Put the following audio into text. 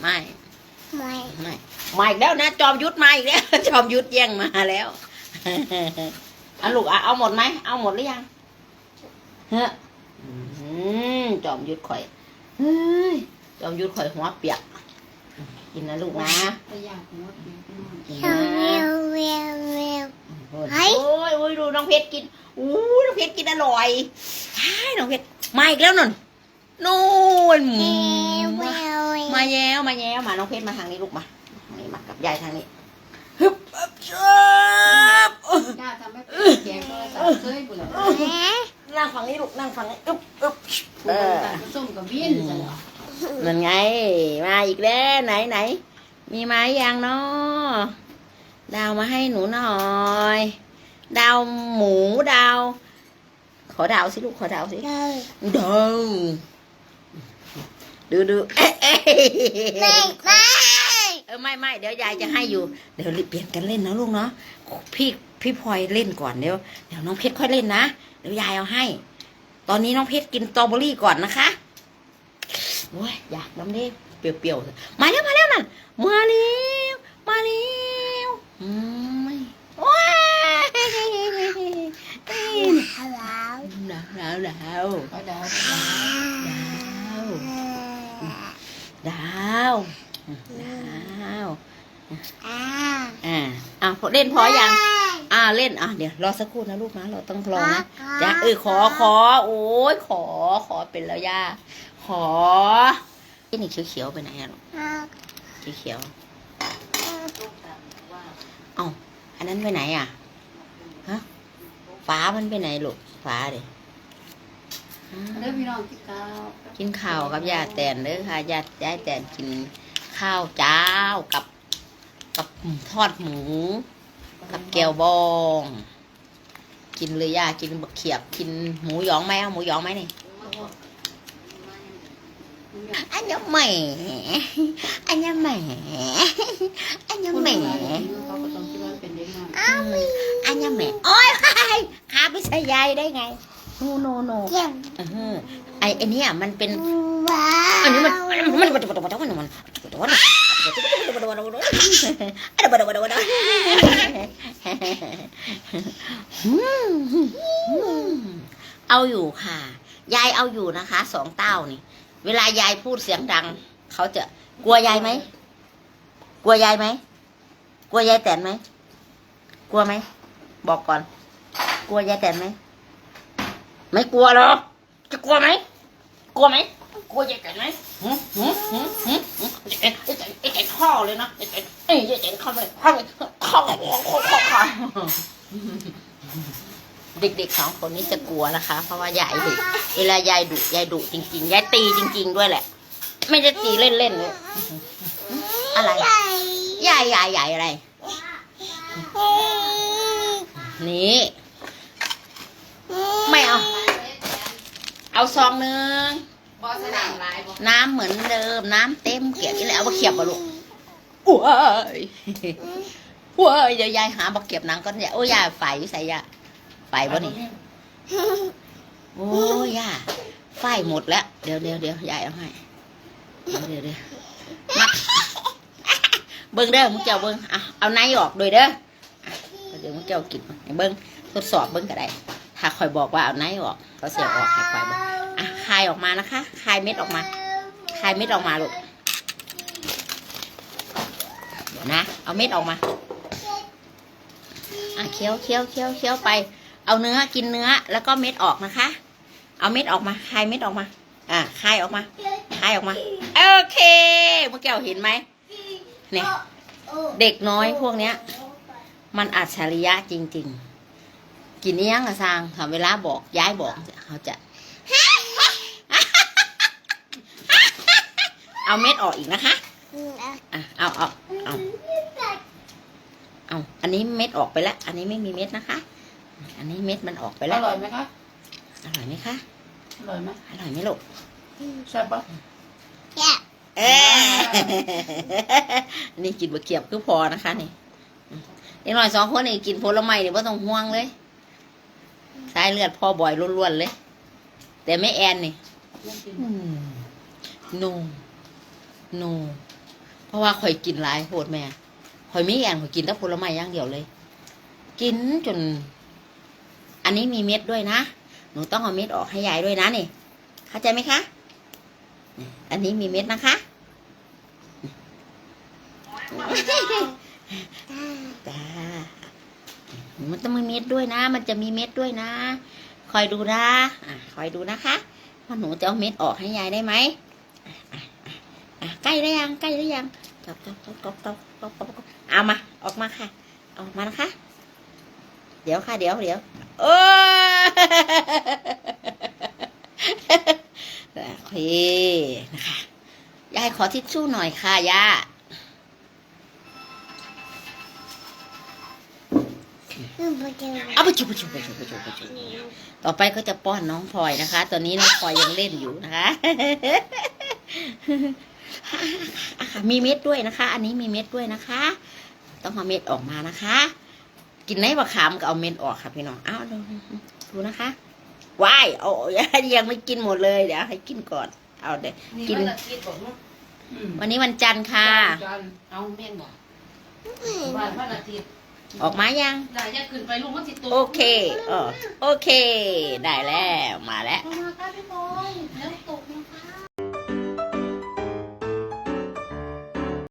ไม่ไม่ไม่มาอีกแล้วนะจอมยุทธมาอีกแล้ว จอมยุทธแย่งมาแล้วเอาลูกอะเอาหมดไหมเอาหมดหรือยังเฮ้ออืมจอมยุทธข่อยเฮ้ยจอมยุทธข่อยหัวเปียกกินนะลูกนะไปอยากหัวเปียกน้อยกินเวนะวเววเววโอ้ยเฮ้ยโอ้ยโอ้ยดูน้องเพชรกินอู้น้องเพชรกินอร่อยใช่น้องเพชรมาอีกแล้วนุ่นนู่นเววเวว มาแย้วมาแย้วมาน้องเพชรมาทางนี้ลูกมาทางนี้มากับยายทางนี้ฮึบอับชับกล้าทำให้เป็นแกงก็จะเคยบุหรี่แม่นั่งฝั่งนี้ลูกนั่งฝั่งนี้อึ๊บอึ๊บบุหรี่ตัดส้มกับวินจะเหรอนั่นไง มาอีกแล้วไหนไหน มีไม้ยังเนาะดาวมาให้หนูหน่อย ดาวหมูดาว ขอดาวสิลูกขอดาวสิเดินดาว ดูดูเอ๊ะเอ๊ะไม่ไม่เออไม่ไม่เดี๋ยวยายจะให้อยู่ เดี๋ยวเปลี่ยนกันเล่นนะลูกเนาะพี่พี่พลอยเล่นก่อนเดี๋ยวเดี๋ยวน้องเพชรค่อยเล่นนะเดี๋ยวยายเอาให้ ตอนนี้น้องเพชรกินสตรอเบอรี่ก่อนนะคะโอ้ยอยากน้ำเด้เปรี้ยวๆมาแล้วมาแล้วนั่นมาแล้วมาแล้วอืมว้ายฮัลโหลหนาวหนาวหนาวก็ดาวดาวดาว ดาวอ่าอ่าอะเล่นพอยังอ่าเล่นอะเดี๋ยวรอสักครู่นะลูกนะเราต้องรอนะจ้ะเออขอขอโอ้ยขอขอเป็นแล้วย่าขอไอ้นี่เขียวๆไปไหนอะลูกเขียวๆเอ้าอันนั้นไปไหนอะฮะฟ้ามันไปไหนลูกฟ้าเดี๋ยเด้อพี่น้องที่เก้ากินข้าวกับยาแตนเด้อค่ะยายายแตนกิน ข้าวเจ้ากับกับทอดหมู กับแก้วบอง กินเลยย่ากินบักเขียบกินหมูหยองไหมเอาหมูหยองไหมนี่อันนี้แหม่อันนี้แหม่อันนี้คุณแหแม่ม่เขาก็ต้องคิดว่าเป็นเด็กน้อยอันนี้แหม่โอ้ยขาไปใส่ยายได้ไงโนโนโนเยี่ยมเออไอไอเนี้ยมันเป็นว้าอันนี้มันวมันมันมันมันมันมันมัน เอาอยู่ค่ะ ยายเอาอยู่นะคะสองเต้านี่ เวลายายพูดเสียงดัง เขาจะกลัวยายไหมกลัวยายไหมกลัวยายแตนไหมกลัวไหมบอกก่อน กลัวยายแตนไหมไม่กลัวหรอกจะกลัวไหมกลัวไหม กลัวจะเจ็บไหมหืมหืมหืมหืมไอ้เจ็บไอ้เจ็บข้อเลยนะไอ้เจ็บไอ้เจ็บข้อเลยข้อเลยข้อข้อข้อข้อข้อเด็กๆสองคนนี้จะกลัวนะคะ เพราะว่ายายดุเวลายายดุยายดุจริงๆยายตีจริง ๆ ด้วยแหละ ไม่ได้ตีเล่นๆเลยอะไรยายยายยายอะไร นี่ไม่เอา เอาซองหนึ่ง บอสนามลายบอน้ำเหมือนเดิม น้ำเต็มเกลียบนี่แหละเอามาเขียบมาลูกว้ายว้ายเดี๋ยวยายหาบักเก็บหนังก่อนอย่าโอ้ยยายไฟใส่ยาไฟบ่นี่โอ้ยยาไฟหมดแล้วเดี๋ยวเดี๋ยวเดี๋ยวยายเอาให้เดี๋ยวเดี๋ยวเดี๋ยวมาเบิ้งเด้อมึงเจ้าเบิ้งอะเอาไนออกโดยเด้ออะเดี๋ยวมึงเจ้ากินให้เบิ้งทดสอบเบิ้งก็ได้ถ้าคอยบอกว่าเอาไนออกก็เสียออกให้คอยเบิ้งอะ คายออกมานะคะคายเม็ดออกมาคายเม็ดออกมาลูกเดี๋ยวนะ เอาเม็ดออกมาอะเคี้ยวเคี้ยวเคี้ยวเคี้ยวไป เอาเนื้อกินเนื้อแล้วก็เม็ดออกนะคะ เอาเม็ดออกมาคายเม็ดออกมา อะคายออกมาคายออกมาโอเคเมื่อกี้เห็นไหมเนี่ยเด็กน้อยพวกเนี้ย มันอัจฉริยะจริง ๆ กินเนี้ยงกระซังค่ะเวลาบอกย้ายบอกเขาจะ เอาเม็ดออกอีกนะคะอะเอาเอาเอาเอาอันนี้เม็ดออกไปแล้ว อันนี้ไม่มีเม็ดนะคะ อันนี้เม็ดมันออกไปอแล้วร่อยไหมคะ อร่อยไหมคะ อร่อยไหมอร่อยไหมลูกใช่ปะเอ้ยนี่กินบะเกียบคือพอนะคะนี่เด็กน้อยสองคนนี่กินผลไม้นี่ว่าต้องห่วงเลยสายเลือดพ่อบ่อยล้วนๆเลย แต่ไม่แอนนี่ยัง กิน no no no เพราะว่าข่อยกินหลายโหดแม่ข่อยไม่แย่งข่อยกินแต่ผลไม้อย่างเดียวเลย กินจน อันนี้มีเม็ดด้วยนะ หนูต้องเอาเม็ดออกให้ยายด้วยนะนี่ เข้าใจไหมคะ อันนี้มีเม็ดนะคะจ้ามันต้องมีเม็ดด้วยนะ มันจะมีเม็ดด้วยนะ คอยดูนะ อะ คอยดูนะคะว่าหนูจะเอาเม็ดออกให้ยายได้ไหมอะอะอะอะใก ล้ได้ยังใกล้ได้ยังก๊อบก๊อบก๊อบก๊อบก๊อบก๊อบกบเอามาออกมาค่ะออกมานะคะ เดี๋ยวค่ะ เดี๋ยวเดี๋ยวโอ้โอเคนะคะยายขอทิชชู่หน่อยค่ะย่าเอาไปจุบไปจุบไปจุบไปจุบไปจุบต่อไปก็จะป้อนน้องพลอยนะคะ ตอนนี้น้องพลอยยังเล่นอยู่นะคะ มีเม็ดด้วยนะคะ อันนี้มีเม็ดด้วยนะคะ ต้องเอาเม็ดออกมานะคะ กินในบะขามก็เอาเม็ดออกค่ะพี่น้องอ้าวดูดูนะคะว้ายเอายังไม่กินหมดเลยเดี๋ยวให้กินก่อน เอาเดี๋ยวกินวันอาทิตย์บอกลูกอืมวันนี้วันจันทร์ค่ะจันเอาแม่นบอกวันวันอาทิตย์ออกมายังได้จะขึ้นไปลูกมันสิตัวโอเคเออโอเค ได้แล้ว มาแล้วมาค่ะพี่บอยแล้วตก